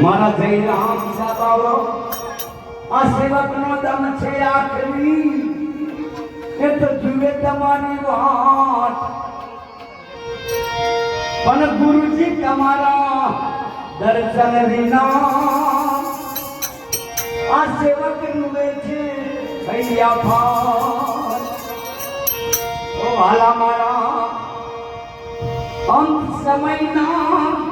મારા જય રામ સાબાઓ આ સેવકનો દમ છે આખરી. એ તો જુએ તમારી વાત. પણ ગુરુજી તમારા દર્શન વિના આ સેવક નુવે છે ભૈયા ભાઈ ઓ હાલા મારા, અંત સમયના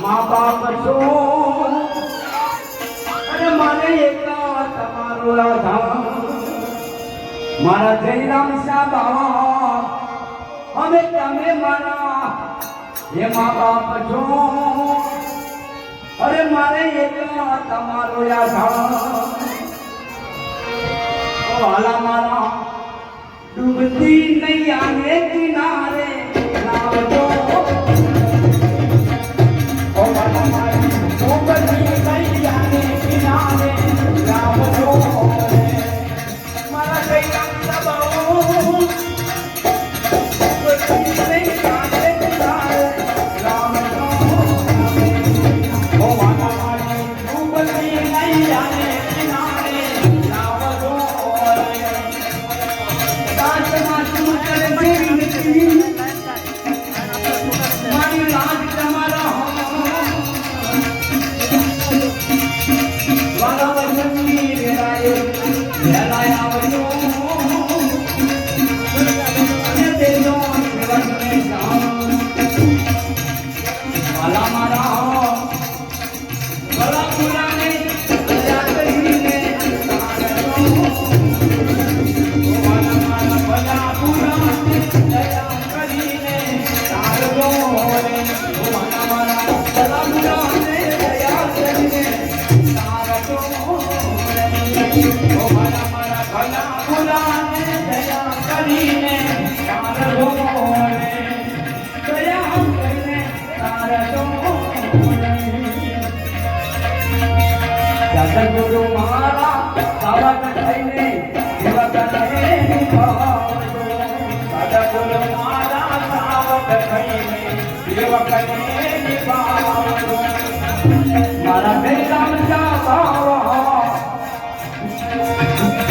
મા બાપ છો. અને મારે એકલા તમારો રાધા મારા જયરામ શાહ બાવા હવે તમે મારા હે મા બાપ છો. અરે મારે એકલા તમારો રાધા ઓ હાલા મારા, ડૂબતી નૈયાને કિનારે.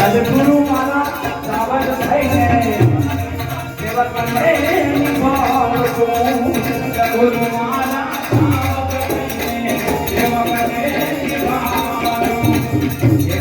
થઈને મારા સાવક થઈને સેવકને નિભાવજો સદગુરુ મારા સાવક થઈને સેવકને નિભાવજો એમના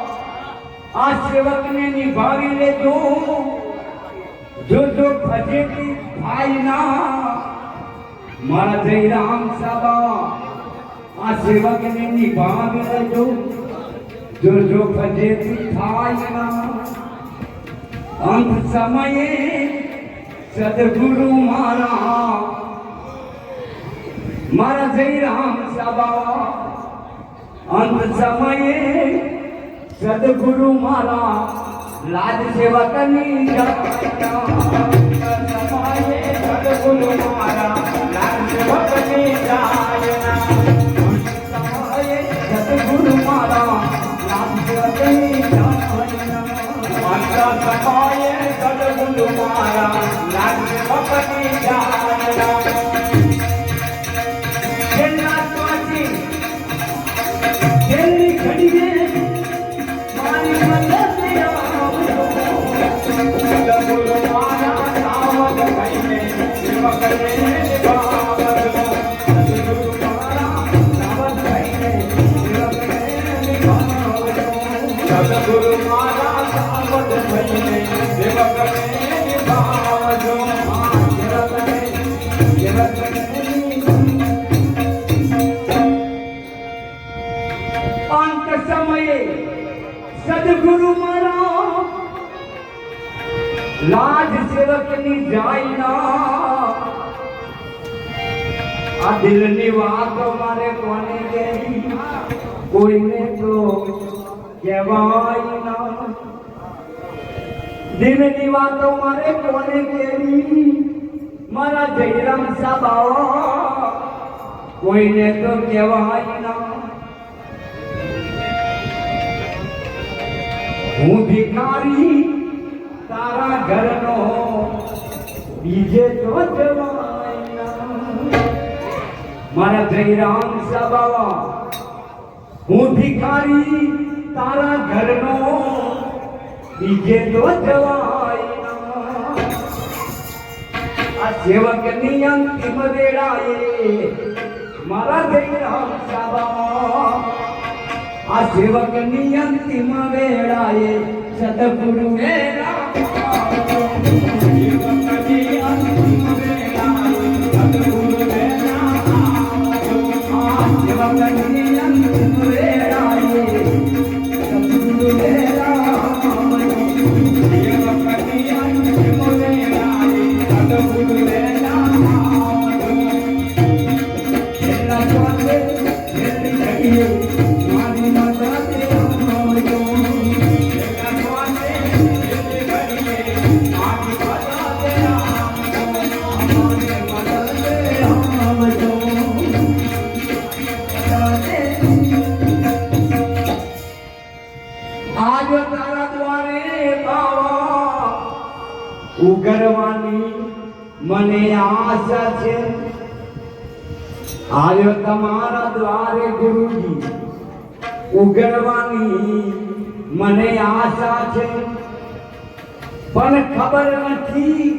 આ સેવકને નિભાવી લેજો. જો જો ફજેતી ભાઈ ના મારા જયરામ સાબા આ સેવકને નિભાવી લેજો. જો જો ફજેતી થાય ના અંત સમયે સદગુરુ મારા. મારા જયરામ સાબા, અંત સમયે સદગુરુ મારા લાજ સેવકની સદગુરુ મારા લાજ સેવકની સદગુરુ મારા લાજ સેવકની સદગુરુ મારા લાજ સેવકની છેલ્લા મારી મદદે લાજ સેવકની જાય ના આ દિલની વાત મારે કોને કહેવી? કોઈને તો કહેવાય ના. દિલની વાતો મારે કોને કહેવી? મારા જયરામ સાબા કોઈને તો કહેવાય ના. હું ભિખારી તારા ઘરનો બીજે તો મારા જયરામ સબાવા. હું ભિખારી તારા ઘરનો બીજે તો જવાય. આ સેવકની અંતિમ વેળાએ મારા જયરામ સાબા આ સેવકની અંતિમ વેળાએ સદગુરુ વેળા આ સેવકની આજ તારા દ્વારે બાવા ઉગરવાની મને આશા છે. આવ્યો તમારા દ્વારે ગુરુજી. ઉગરવાની મને આશા છે. પણ ખબર નથી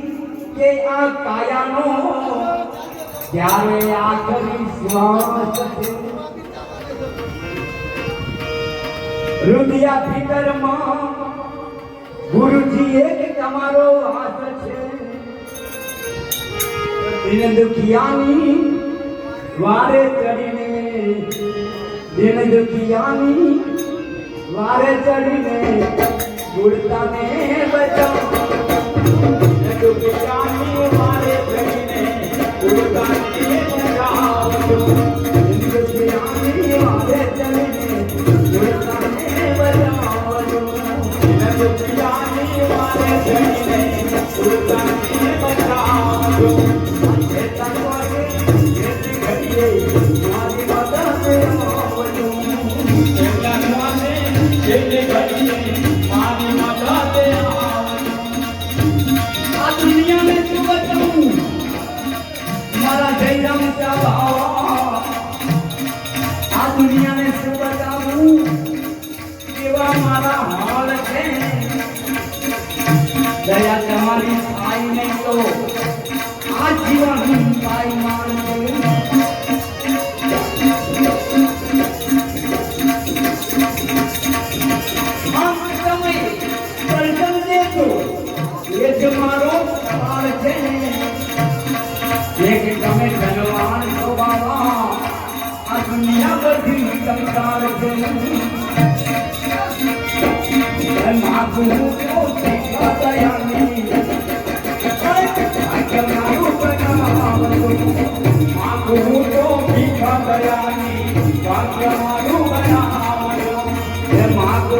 કે આ કાયાનો ક્યારે આખરી શ્વાસ છે. રુદિયા ફિકરમાં ગુરુજી એક તમારો હાથ છે. દિન દુખિયાની વારે ચડીને દિન દુખિયાની વારે ચડીને ગુડતાને બચાવ દુખિયાની વારે ચડીને ગુડતાને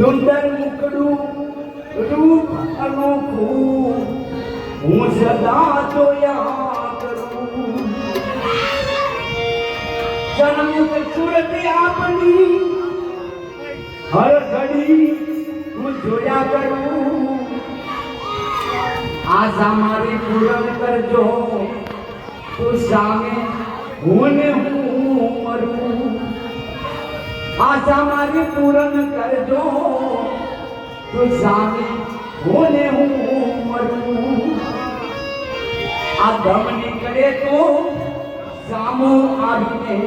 સુંદર મુકડું રૂપ અનોખું. હું સદા જોયા કરું. જન્મ સુરત આપની, હર ઘડી હું જોયા કરું. આશા મારી પૂરણ કરજો, તું સામે હું ને હું મરું. આશા મારી પૂરણ કરજો તું સામે હું ને હું મરું આ દમ નીકળે તો સામો આવીને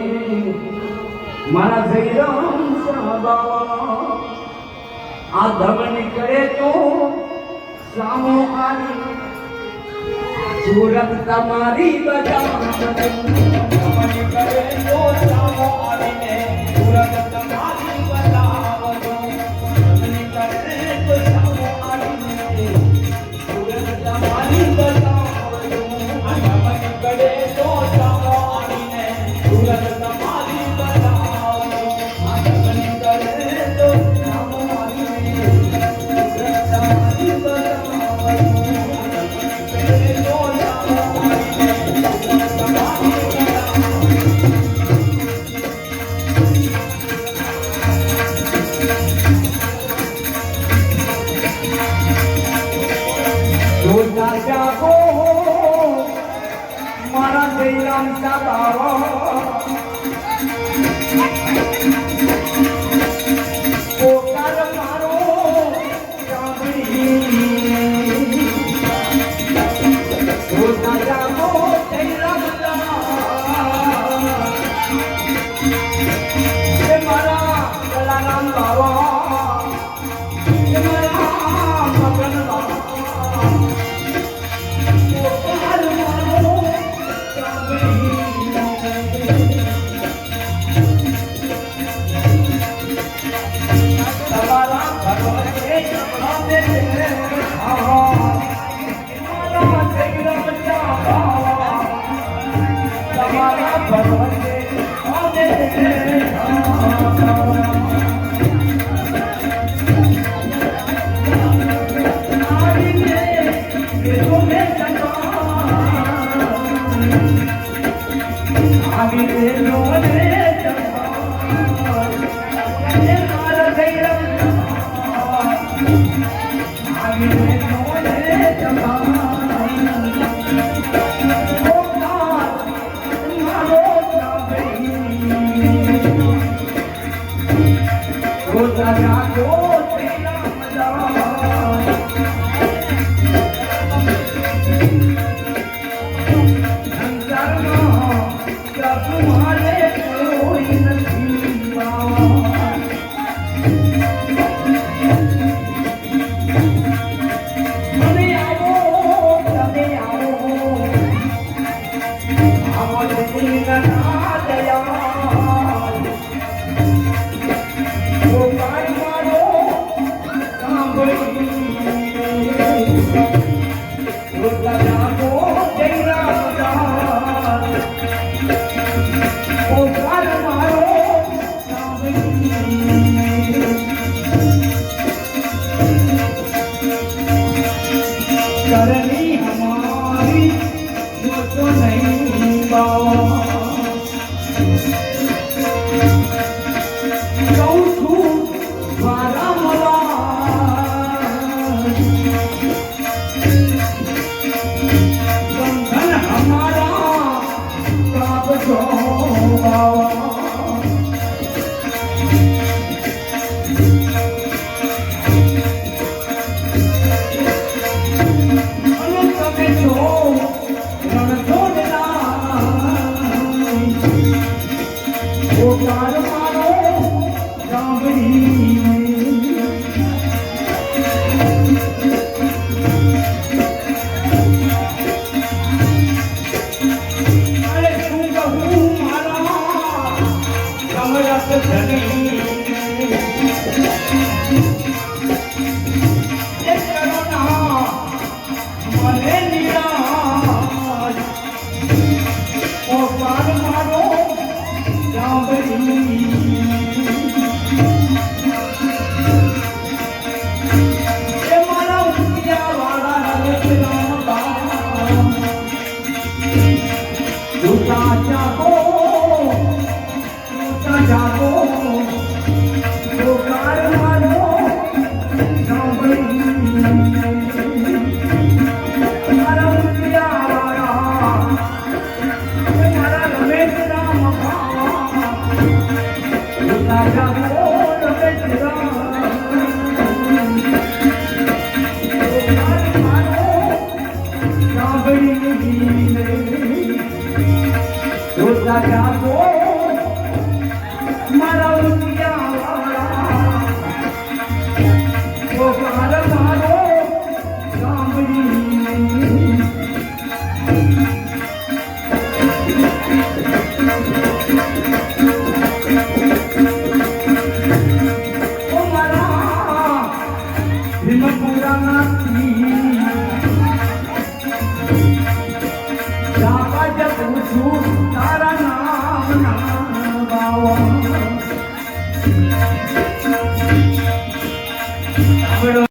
મારા જયરામ સાબા આ દમ નીકળે તો સામો આવી સુરત તમારી બધા કરે તો સામો આવીને સુરત તમારા જયરામ ચાવા તમે power.